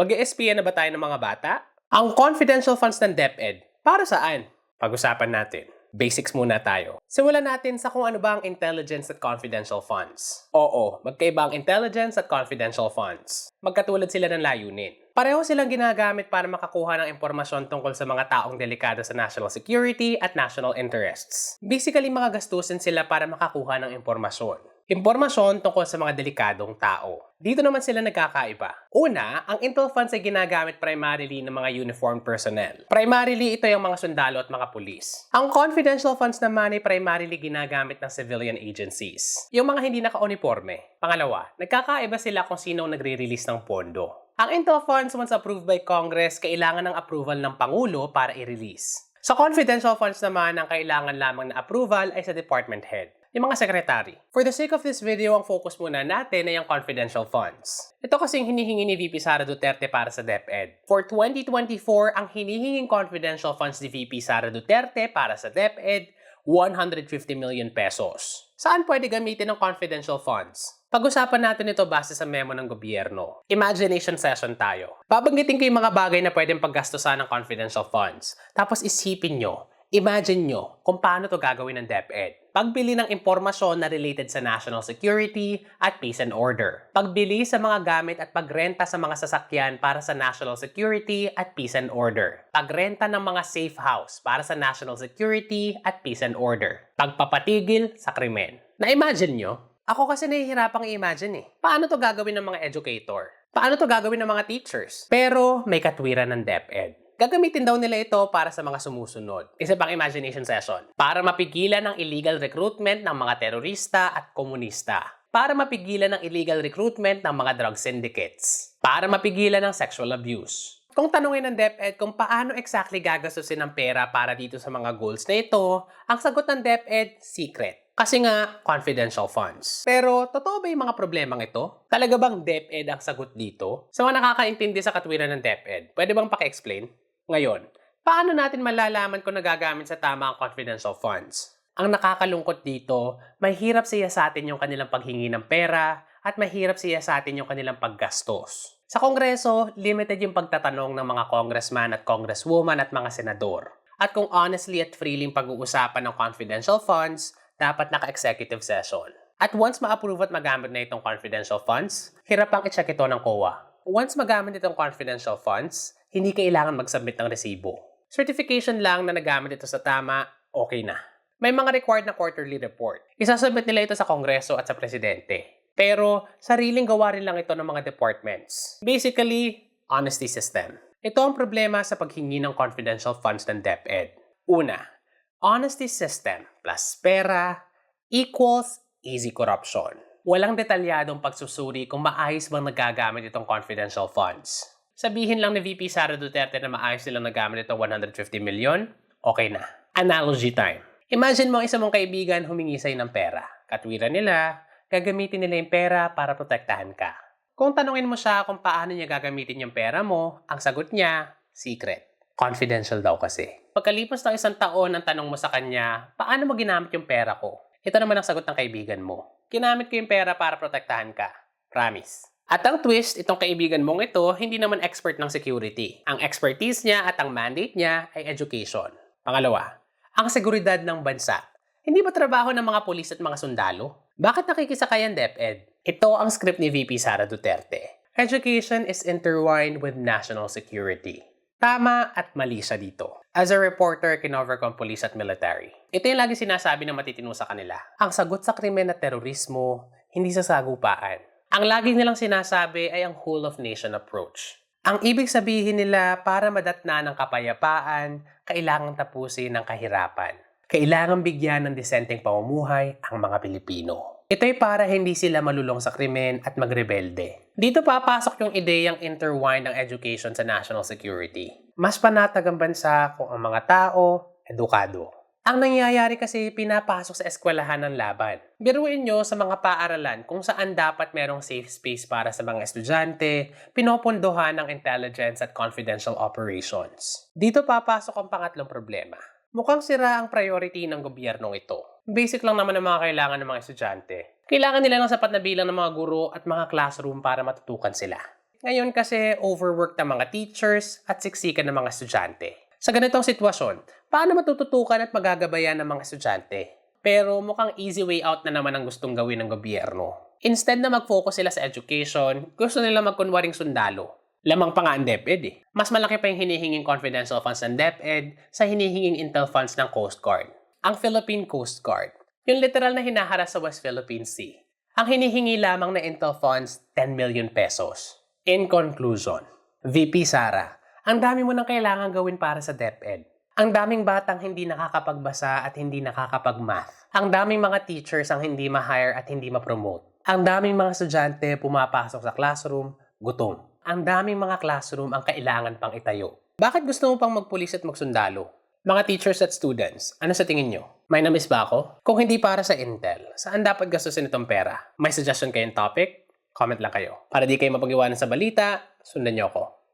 mag na ba tayo ng mga bata? Ang confidential funds ng DepEd, para saan? Pag-usapan natin. Basics muna tayo. Simulan natin sa kung ano ba ang intelligence at confidential funds. Oo, magkaiba ang intelligence at confidential funds. Magkatulad sila ng layunin. Pareho silang ginagamit para makakuha ng impormasyon tungkol sa mga taong delikado sa national security at national interests. Basically, mga gastusin sila para makakuha ng impormasyon. Impormasyon tungkol sa mga delikadong tao. Dito naman sila nagkakaiba. Una, ang intel funds ay ginagamit primarily ng mga uniformed personnel. Primarily, ito yung mga sundalo at mga pulis. Ang confidential funds naman ay primarily ginagamit ng civilian agencies. Yung mga hindi naka-uniforme. Pangalawa, nagkakaiba sila kung sino nagre-release ng pondo. Ang intel funds once approved by Congress, kailangan ng approval ng Pangulo para i-release. Sa confidential funds naman, ang kailangan lamang na approval ay sa department head yung mga secretary. For the sake of this video, ang focus muna natin ay ang confidential funds. Ito kasing hinihingi ni VP Sara Duterte para sa DepEd. For 2024, ang hinihinging confidential funds ni VP Sara Duterte para sa DepEd, 150 million pesos. Saan pwede gamitin ang confidential funds? Pag-usapan natin ito base sa memo ng gobyerno. Imagination session tayo. Babanggitin ko yung mga bagay na pwedeng paggastusan ng confidential funds. Tapos isipin nyo, Imagine nyo kung paano to gagawin ng DepEd. Pagbili ng impormasyon na related sa national security at peace and order. Pagbili sa mga gamit at pagrenta sa mga sasakyan para sa national security at peace and order. Pagrenta ng mga safe house para sa national security at peace and order. Pagpapatigil sa krimen. Na-imagine nyo? Ako kasi nahihirapang i-imagine eh. Paano to gagawin ng mga educator? Paano to gagawin ng mga teachers? Pero may katwiran ng DepEd. Gagamitin daw nila ito para sa mga sumusunod. Isa pang imagination session. Para mapigilan ang illegal recruitment ng mga terorista at komunista. Para mapigilan ang illegal recruitment ng mga drug syndicates. Para mapigilan ang sexual abuse. Kung tanungin ng DepEd kung paano exactly gagastusin ang pera para dito sa mga goals na ito, ang sagot ng DepEd, secret. Kasi nga, confidential funds. Pero, totoo ba yung mga problemang ito? Talaga bang DepEd ang sagot dito? Sa mga nakakaintindi sa katwiran ng DepEd, pwede bang paki-explain? Ngayon, paano natin malalaman kung nagagamit sa tama ang confidential funds? Ang nakakalungkot dito, mahirap siya sa atin yung kanilang paghingi ng pera at mahirap siya sa atin yung kanilang paggastos. Sa Kongreso, limited yung pagtatanong ng mga congressman at congresswoman at mga senador. At kung honestly at freely pag-uusapan ng confidential funds, dapat naka-executive session. At once ma-approve at magamit na itong confidential funds, hirap pang i-check ito ng COA. Once magamit itong confidential funds, hindi kailangan mag-submit ng resibo. Certification lang na nagamit ito sa tama, okay na. May mga required na quarterly report. Isasubmit nila ito sa Kongreso at sa Presidente. Pero, sariling gawa rin lang ito ng mga departments. Basically, honesty system. Ito ang problema sa paghingi ng confidential funds ng DepEd. Una, honesty system plus pera equals easy corruption. Walang detalyadong pagsusuri kung maayos bang nagagamit itong confidential funds. Sabihin lang ni VP Sara Duterte na maayos nilang nagamit itong 150 million, okay na. Analogy time. Imagine mo isa mong kaibigan humingi sa'yo ng pera. Katwiran nila, gagamitin nila yung pera para protektahan ka. Kung tanungin mo siya kung paano niya gagamitin yung pera mo, ang sagot niya, secret. Confidential daw kasi. Pagkalipas ng isang taon, ang tanong mo sa kanya, paano mo ginamit yung pera ko? Ito naman ang sagot ng kaibigan mo. Ginamit ko yung pera para protektahan ka. Promise. At ang twist, itong kaibigan mong ito, hindi naman expert ng security. Ang expertise niya at ang mandate niya ay education. Pangalawa, ang seguridad ng bansa. Hindi ba trabaho ng mga pulis at mga sundalo? Bakit nakikisakay ang DepEd? Ito ang script ni VP Sara Duterte. Education is intertwined with national security. Tama at mali siya dito. As a reporter, kinover ko ang police at military. Ito yung lagi sinasabi ng matitino sa kanila. Ang sagot sa krimen at terorismo, hindi sa sagupaan ang lagi nilang sinasabi ay ang whole of nation approach. Ang ibig sabihin nila para madatna ng kapayapaan, kailangang tapusin ng kahirapan. Kailangan bigyan ng disenteng pamumuhay ang mga Pilipino. Ito'y para hindi sila malulong sa krimen at magrebelde. Dito papasok yung ideyang intertwined ng education sa national security. Mas panatag ang bansa kung ang mga tao, edukado. Ang nangyayari kasi pinapasok sa eskwelahan ng laban. Biruin nyo sa mga paaralan kung saan dapat merong safe space para sa mga estudyante, pinopondohan ng intelligence at confidential operations. Dito papasok ang pangatlong problema. Mukhang sira ang priority ng gobyernong ito. Basic lang naman ang mga kailangan ng mga estudyante. Kailangan nila ng sapat na bilang ng mga guro at mga classroom para matutukan sila. Ngayon kasi overworked ng mga teachers at siksikan ng mga estudyante. Sa ganitong sitwasyon, paano matututukan at magagabayan ng mga estudyante? Pero mukhang easy way out na naman ang gustong gawin ng gobyerno. Instead na mag-focus sila sa education, gusto nila magkunwaring sundalo. Lamang pa nga ang DepEd eh. Mas malaki pa yung hinihinging confidential funds ng DepEd sa hinihinging intel funds ng Coast Guard. Ang Philippine Coast Guard. Yung literal na hinaharas sa West Philippine Sea. Ang hinihingi lamang na intel funds, 10 million pesos. In conclusion, VP Sara, ang dami mo nang kailangan gawin para sa DepEd. Ang daming batang hindi nakakapagbasa at hindi nakakapag-math. Ang daming mga teachers ang hindi ma-hire at hindi ma-promote. Ang daming mga estudyante pumapasok sa classroom, gutom. Ang daming mga classroom ang kailangan pang itayo. Bakit gusto mo pang magpulis at magsundalo? Mga teachers at students, ano sa tingin nyo? May namiss ba ako? Kung hindi para sa Intel, saan dapat gastusin itong pera? May suggestion kayong topic? Comment lang kayo. Para di kayo mapag-iwanan sa balita, sundan nyo ako.